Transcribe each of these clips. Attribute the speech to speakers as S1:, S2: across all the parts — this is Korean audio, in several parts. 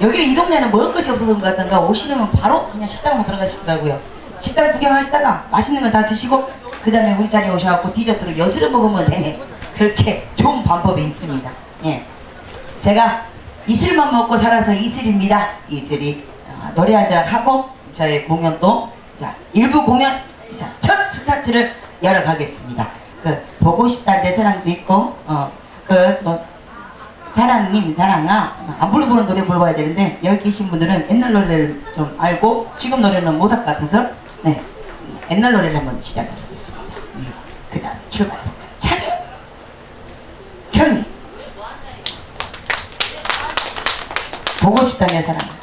S1: 여기는 이 동네는 먹을 것이 없어서 그런 것 같은가 오시면 바로 그냥 식당으로 들어가시더라고요. 식당 구경하시다가 맛있는 거 다 드시고 그 다음에 우리 자리에 오셔갖고 디저트를 엿으로 먹으면 되네. 그렇게 좋은 방법이 있습니다. 예. 제가 이슬만 먹고 살아서 이슬입니다. 이슬이 어, 노래 한잔 하고 저의 공연도 자 일부 공연 자, 첫 스타트를 열어가겠습니다. 그 보고 싶다 내 사랑도 있고 어그또 사랑님 사랑아. 어, 안 불러보는 노래 불러봐야 되는데 여기 계신 분들은 옛날 노래를 좀 알고 지금 노래는 못할 것 같아서 네. 옛날 노래를 한번 시작해 보겠습니다. 음, 그 다음 출발해 볼까요? 찬이 경이 보고 싶다 내 사랑 아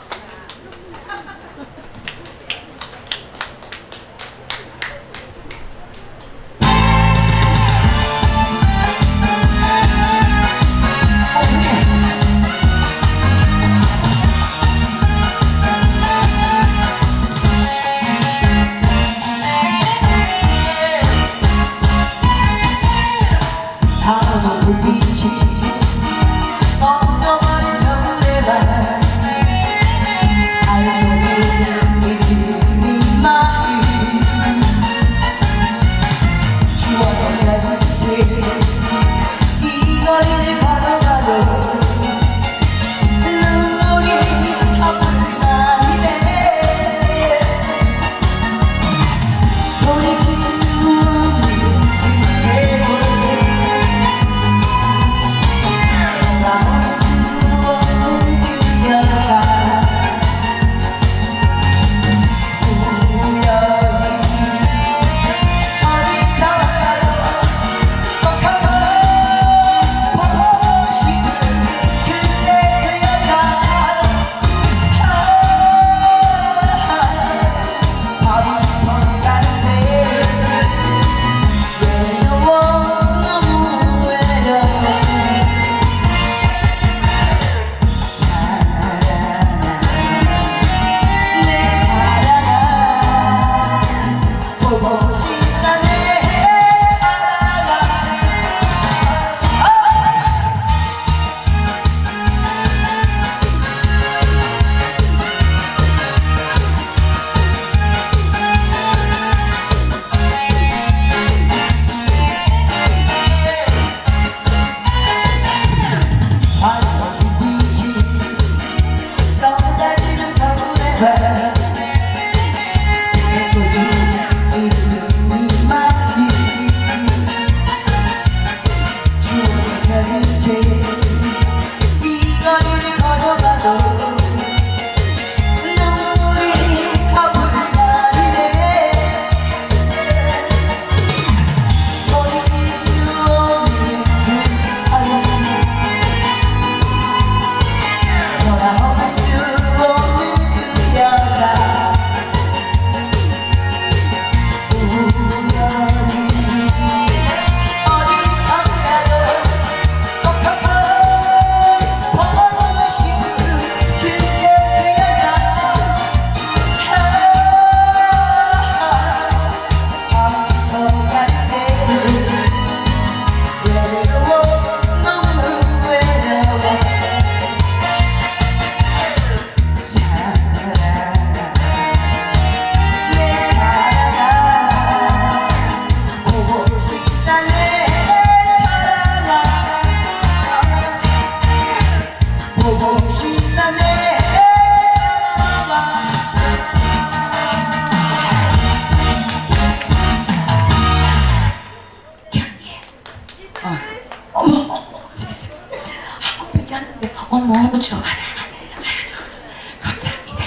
S1: 어머 어머 좋아라 아유 감사합니다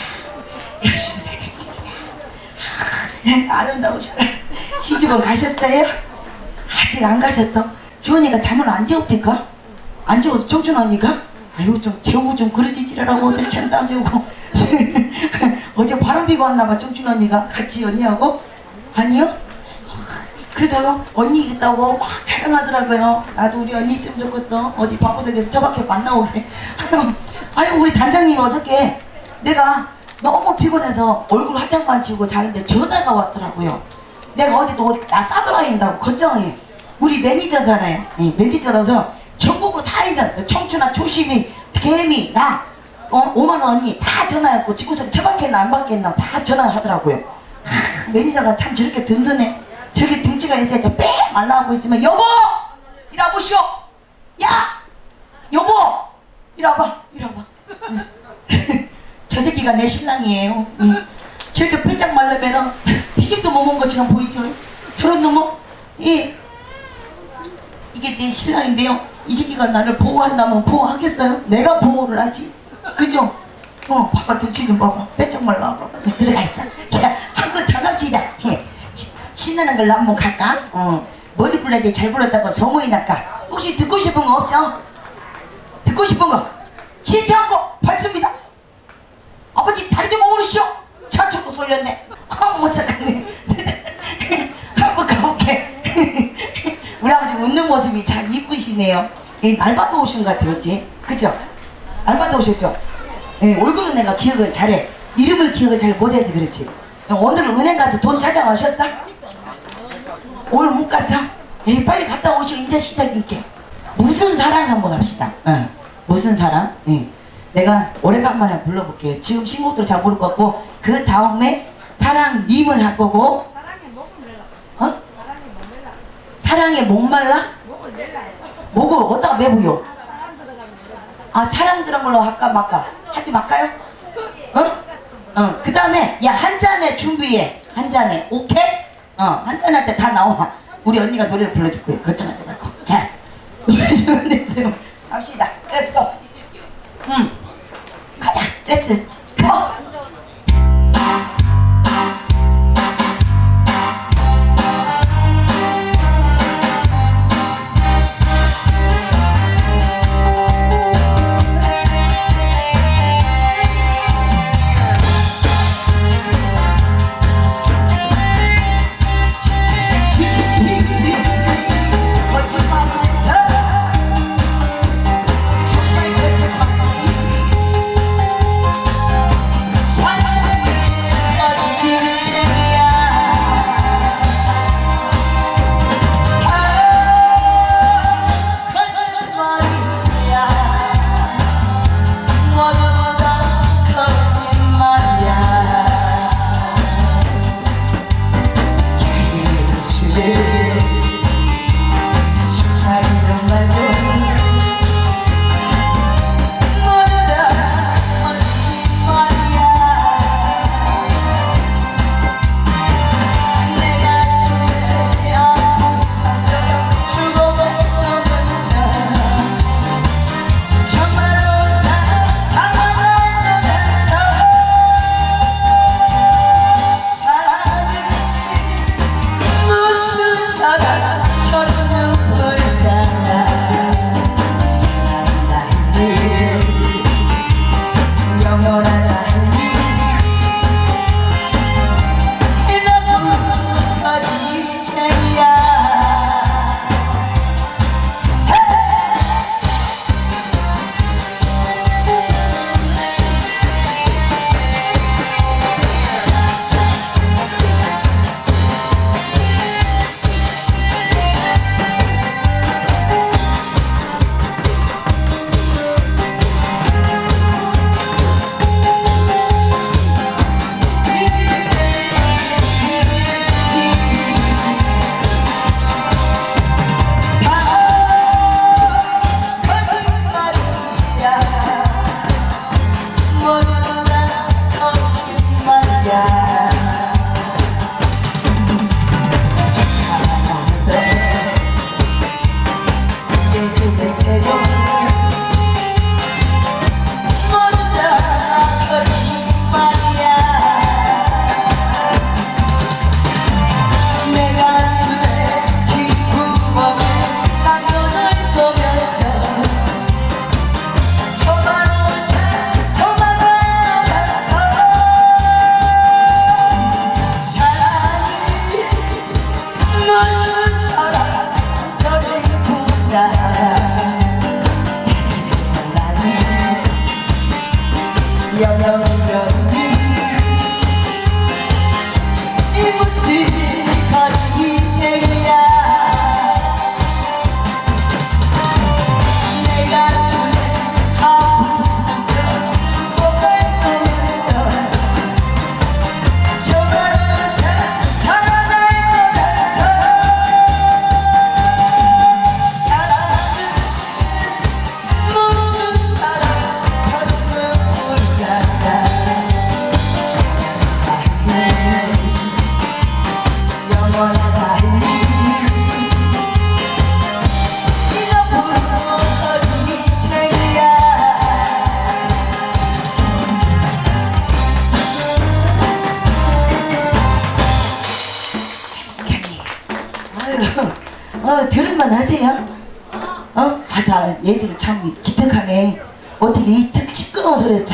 S1: 열심히 살겠습니다 아, 아름다우셔라 시집은 가셨어요? 아직 안 가셨어? 지원이가 잠을 안 재웠니까? 안 재워서 청춘 언니가? 아유 좀 재우고 좀 그러지 지라고 어디 잠도 안 재우고 어제 바람 피고 왔나봐 청춘 언니가 같이 언니하고 아니요? 그래도 언니 있다고 막 자랑하더라고요. 나도 우리 언니 있으면 좋겠어. 어디 방구석에서 저밖에 안 나오게. 아유, 우리 단장님이 어저께 내가 너무 피곤해서 얼굴 화장만 지우고 자는데 전화가 왔더라고요. 내가 어디 나 싸돌아다닌다고 걱정해. 우리 매니저잖아요. 예, 매니저라서 전국으로 다 있는 청춘아 초심이 개미 나 어 5만 원 언니 다 전화했고 집구석에 처박혔나 안 받겠나 다 전화하더라고요. 하, 매니저가 참 저렇게 든든해. 저렇게 등치가 있어야 돼. 빽 말라하고 있으면 여보 이리 보시오. 야 여보 이리 와봐 이리 와봐. 응. 저 새끼가 내 신랑이에요. 응. 저렇게 빼짝 말르면은 피집도 못 먹은 것처럼 보이죠. 저런 놈은 이 이게 내 신랑인데요. 이 새끼가 나를 보호한다면 보호하겠어요? 내가 보호를 하지. 그죠? 어, 봐봐, 눈치 좀 봐봐. 빼짝 말라. 네, 들어가 있어. 자, 한번 반갑습니다. 예. 시- 신나는 걸로 한번 갈까? 어, 머리 불러야지 잘 불렀다고 소문이 날까? 혹시 듣고 싶은 거 없죠? 듣고 싶은 거 신청곡 받습니다. 아버지 다리 좀 오르시오. 차초고 쏠렸네. 아, 못 살았네. 한번 가볼게. 우리 아버지 웃는 모습이 참 이쁘시네요. 이 날마다 오신 것 같아요, 어째? 그죠? 날마다 오셨죠? 예, 얼굴은 내가 기억을 잘해. 이름을 기억을 잘 못해서 그렇지. 오늘 은행 가서 돈 찾아가셨어? 오늘 못 갔어? 예, 빨리 갔다 오시오. 이제 시작인게. 무슨 사랑 한번 합시다. 예, 무슨 사랑? 예. 내가 오래간만에 불러볼게요. 지금 신곡도 잘 모를 것 같고 그 다음에 사랑님을 할 거고
S2: 사랑에 목을 내라.
S1: 어?
S2: 사랑에 목 내라.
S1: 사랑에 목말라?
S2: 목을 내라.
S1: 목을 어디다가 매부요? 아 사랑 들은 걸로 할까 말까? 하지 말까요? 어? 어. 그 다음에 야 한 잔에 준비해. 한 잔에 오케이? 어. 한잔할 때 다 나와. 우리 언니가 노래를 불러줄 거예요. 걱정하지 말고. 자 노래 준비됐어요. 갑시다. 렛츠 고. 응. 가자. 렛츠 고.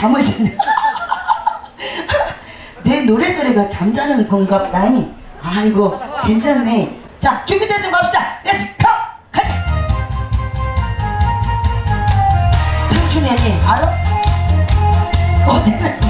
S1: 잠을 자냐? 내 노래 소리가 잠자는 건갑다니. 아이고, 괜찮네. 자, 준비됐으면 갑시다. 렛츠 고! 가자! 청춘이 언니, 알아? 어디는?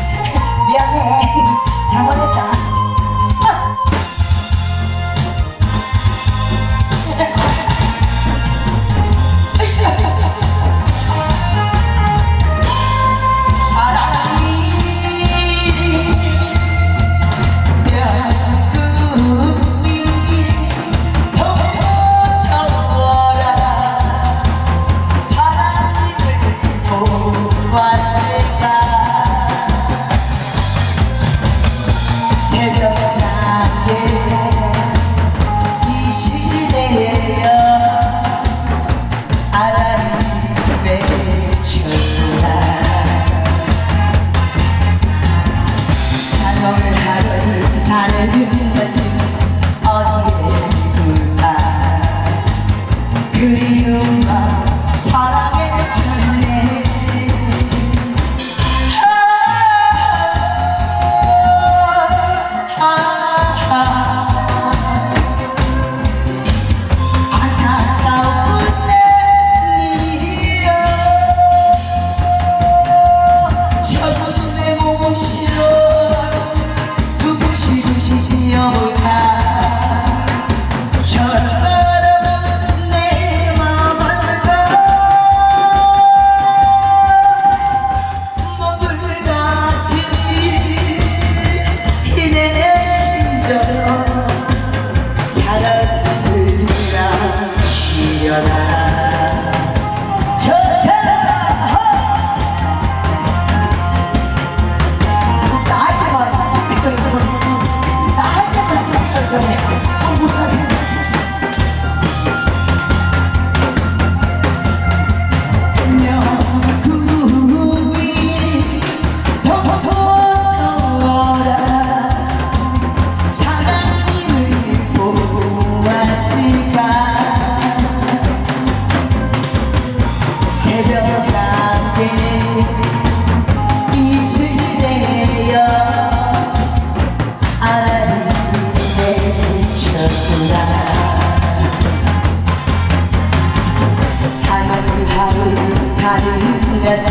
S1: 다른 것은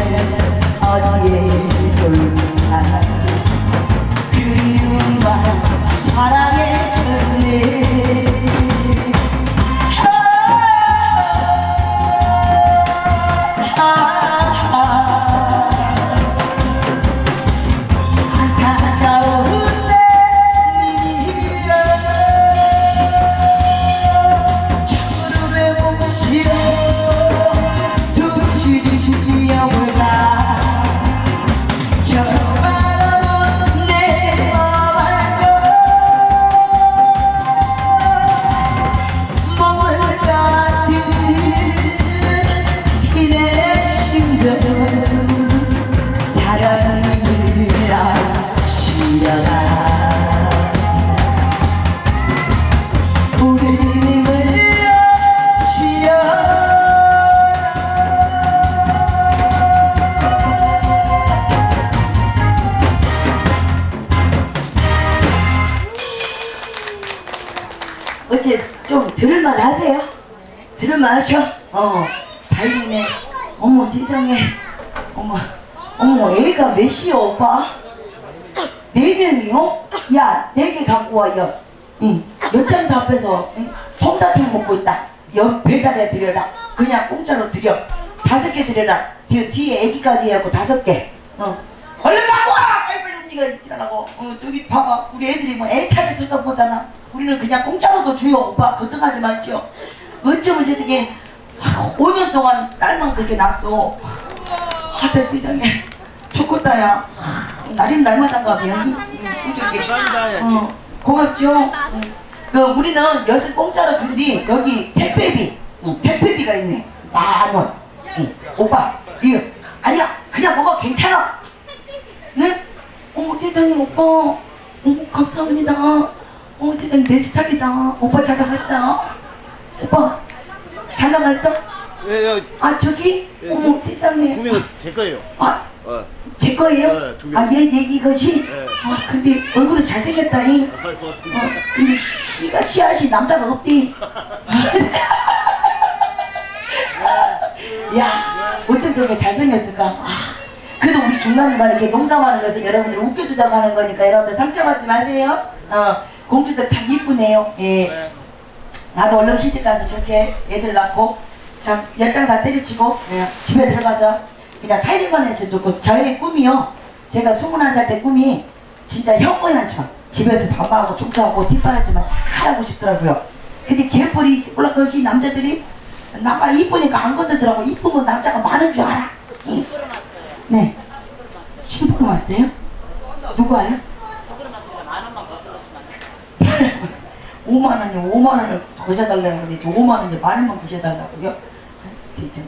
S1: 어디에 돌까 그리움과 사랑의 전에 몇이요 오빠? 네 명이요? 야 네 개 갖고 와요 응. 옆장사 앞에서 응? 솜사탕 먹고 있다. 여 배달해 드려라. 그냥 공짜로 드려. 다섯 개 드려라. 뒤, 뒤에 애기까지 해갖고 다섯 개. 어. 얼른 갖고 와! 빨리빨리 움직여 있지라고. 어, 저기 봐봐. 우리 애들이 뭐 애타게 쳐다보잖아. 우리는 그냥 공짜로도 주요 오빠. 걱정하지 마시오. 어쩌면 저게 5년 동안 딸만 그렇게 낳았어. 하대 세상에 좋겠다야. 하, 날임 날마다 가면 우주게 어, 고맙죠? 응. 그 우리는 엿을 공짜로 준뒤 여기 택배비. 응, 택배비가 있네. 만 원. 응. 오빠 이거 아니야. 그냥 먹어. 괜찮아. 네? 어머 세상에 오빠. 어머 감사합니다. 어머 세상에 내 스타일이다. 오빠 잘 갔다. 오빠 장가 갔어?
S3: 예, 예,
S1: 아 저기?
S3: 예,
S1: 어머 세상에.
S3: 구명은 제 거예요.
S1: 아
S3: 어,
S1: 제 거예요?
S3: 네, 준비.
S1: 아, 얘 얘기 이거지?
S3: 네.
S1: 아, 근데 얼굴은 잘생겼다, 이.
S3: 아, 고맙습니다.
S1: 어, 근데 씨- 씨가 씨앗이 남자가 없디. 야, 어쩜 저렇게 잘생겼을까? 아, 그래도 우리 중간중간 이렇게 농담하는 것은 여러분들 웃겨주자고 하는 거니까 여러분들 상처받지 마세요. 어, 공주들 참 이쁘네요. 예.
S3: 네.
S1: 나도 얼른 시집 가서 저렇게 애들 낳고 참 열장 다 때려치고 예, 집에 들어가서 그냥 살림만 했으면 좋고 저의 꿈이요. 제가 21살 때 꿈이 진짜 현모양처럼 집에서 밥하고 청소하고 뒷바라지만 잘하고 싶더라고요. 근데 개뿔이 올라가시 남자들이 나가 이쁘니까 안 건들더라고. 이쁘면 남자가 많은 줄 알아. 예. 네. 신부름 왔어요? 누가 와요? 5만 원이 5만 원을 거셔달라고 그러지 5만 원이 만 원만 거셔달라고요? 대체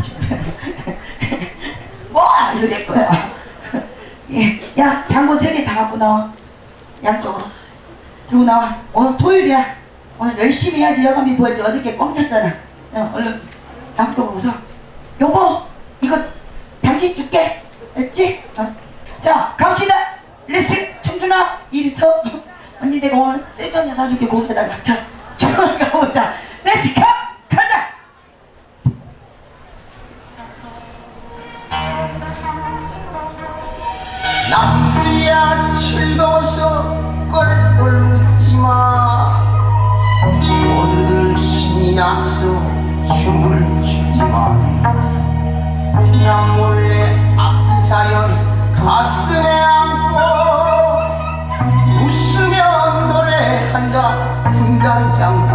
S1: 뭐 이럴 거야? 예, 야 장고 세개 다 갖고 나와. 양쪽으로. 들고 나와. 오늘 토요일이야. 오늘 열심히 해야지. 여감이 보여지. 어저께 꽝 찼잖아. 야 얼른 양쪽으로 서 여보 이거 당신 줄게. 알지? 어. 자 갑시다. 레스 청준아. 이리 서. 언니 내가 오늘 세전에 사줄게. 거기다가. 자 저리 가보자. 레스 가
S4: 즐거워서 껄껄 웃지마. 모두들 신이 나서 춤을 추지마. 나 몰래 아픈 사연 가슴에 안고 웃으며 노래한다. 분단장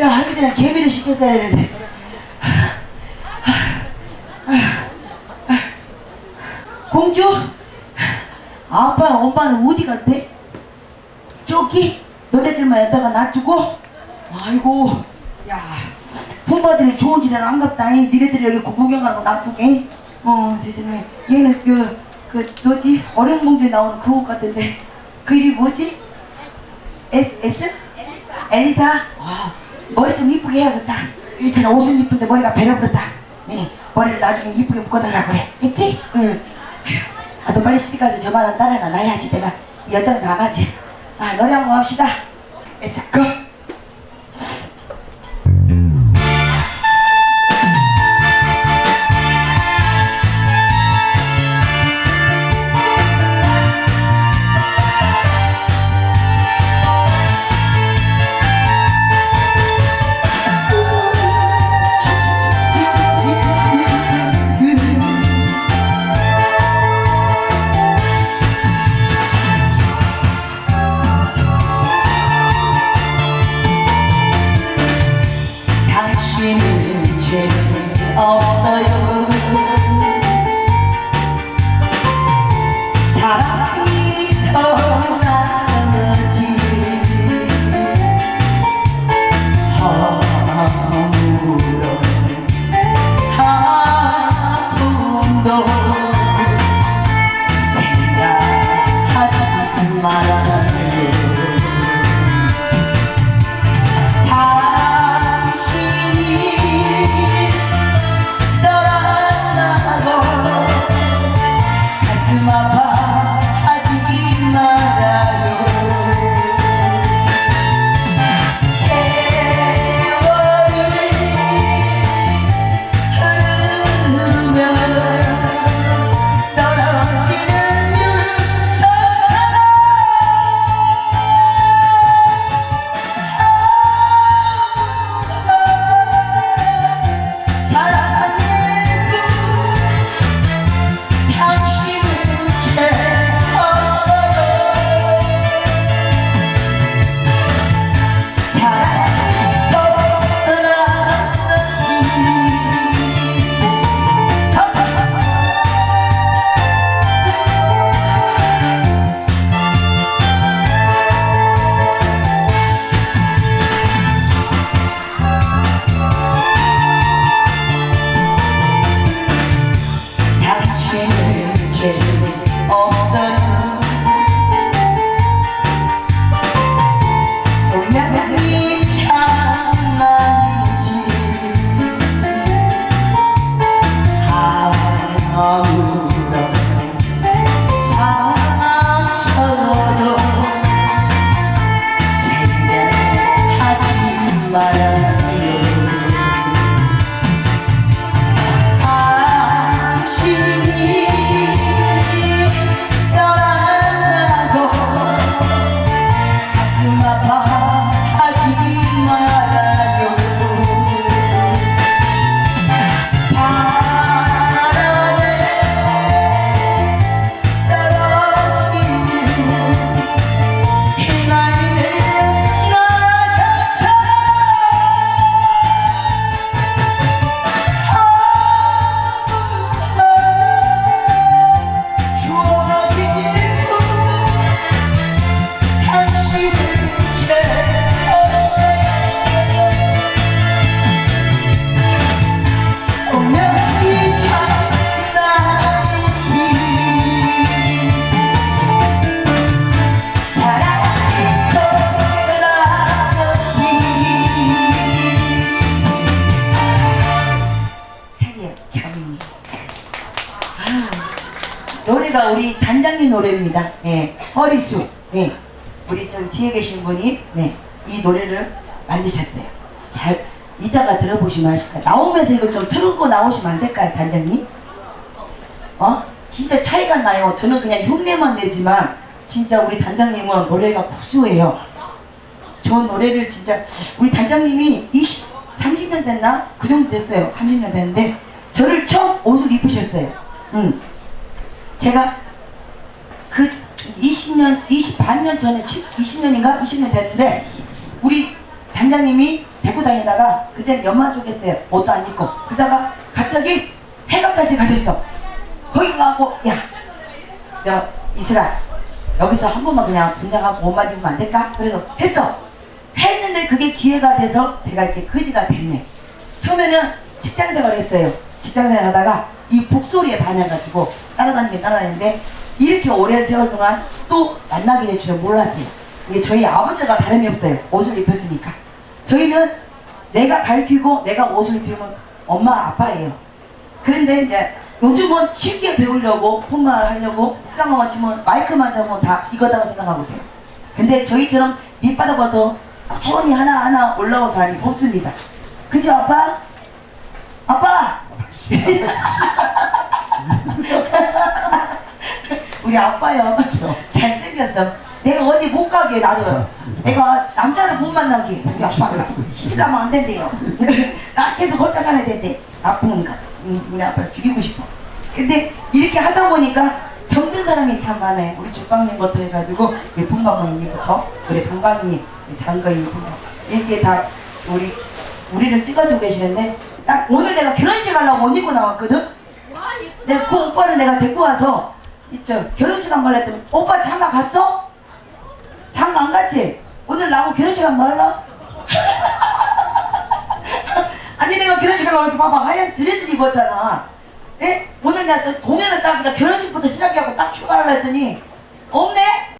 S1: 야, 하기 전에 개미를 시켰어야 되는데. 공주? 아빠랑 엄마는 어디 갔대? 저기? 너네들만 여기다가 놔두고? 아이고, 야. 부모들이 좋은 집은 안 갔다. 이. 니네들이 여기 구경 가는 거 놔두게. 어, 세상에. 얘는 그, 그, 뭐지? 어른 공주에 나오는 그옷 같은데. 그 이름이 뭐지? S? 엘리 사. 엘리사? 아, 머리 좀 이쁘게 해야겠다. 일처럼 옷은 이쁜데 머리가 베려버렸다. 네, 머리를 나중에 이쁘게 묶어달라고 그래. 그치? 응. 아, 너 빨리 시집 가서 저만한 딸 하나 낳아야지. 내가 이 연장에서 안 하지. 아, 노래 한 번 합시다. Let's go. 당 우리 단장님 노래입니다. 예, 허리수. 네, 우리 저기 뒤에 계신 분이 네, 이 노래를 만드셨어요. 잘 이따가 들어보시면 아실 거예요. 나오면서 이걸 좀 틀고 나오시면 안 될까요, 단장님? 어? 진짜 차이가 나요. 저는 그냥 흉내만 내지만 진짜 우리 단장님은 노래가 구수해요. 저 노래를 진짜 우리 단장님이 20, 30년 됐나? 그 정도 됐어요. 30년 됐는데 저를 처음 옷을 입으셨어요. 응. 제가 그 20년, 20 반년 전에 10, 20년인가? 20년 됐는데 우리 단장님이 데리고 다니다가 그때는 연만 쪽했어요. 옷도 안 입고. 그러다가 갑자기 해갑까지 가셨어. 거기 가고 야, 야 이슬아 여기서 한 번만 그냥 분장하고 옷만 입으면 안 될까? 그래서 했어. 했는데 그게 기회가 돼서 제가 이렇게 거지가 됐네. 처음에는 직장 생활 했어요. 직장 생활 하다가 이 북소리에 반해가지고 따라다니게 따라다니는데 이렇게 오랜 세월 동안 또 만나게 될 줄은 몰랐어요. 이게 저희 아버지가 다름이 없어요. 옷을 입혔으니까. 저희는 내가 가르치고 내가 옷을 배우면 엄마 아빠예요. 그런데 이제 요즘은 쉽게 배우려고 폰말 하려고 짱어만 치면 마이크만 잡으면 다 이거다고 생각하고 있어요. 근데 저희처럼 밑바닥부터 꾸준히 하나하나 올라온 사람이 없습니다. 그죠 아빠? 아빠! 우리 아빠요. 잘생겼어. 내가 어디 못 가게 나를. 내가 남자를 못 만나게 우리 아빠가 시집가면 안 된대요. 나 계속 혼자 살아야 된대. 아프니까 음, 우리 아빠 죽이고 싶어. 근데 이렇게 하다 보니까 정든 사람이 참 많아요. 우리 주방님부터 해가지고 우리 풍방님부터 우리 방방님, 장거인 풍방 이렇게 다 우리 우리를 찍어주고 계시는데 딱 오늘 내가 결혼식 하려고 옷 입고 나왔거든. 내가 그 오빠를 내가 데리고 와서 있죠 결혼식 한번 했더니 오빠 장가 갔어? 장가 안 갔지? 오늘 나하고 결혼식 한번 할라? 아니 내가 결혼식 하려고 이렇게 봐봐 하얀 드레스를 입었잖아 예? 오늘 내가 또 공연을 딱 그러니까 결혼식부터 시작하고 딱 출발하려 했더니 없네?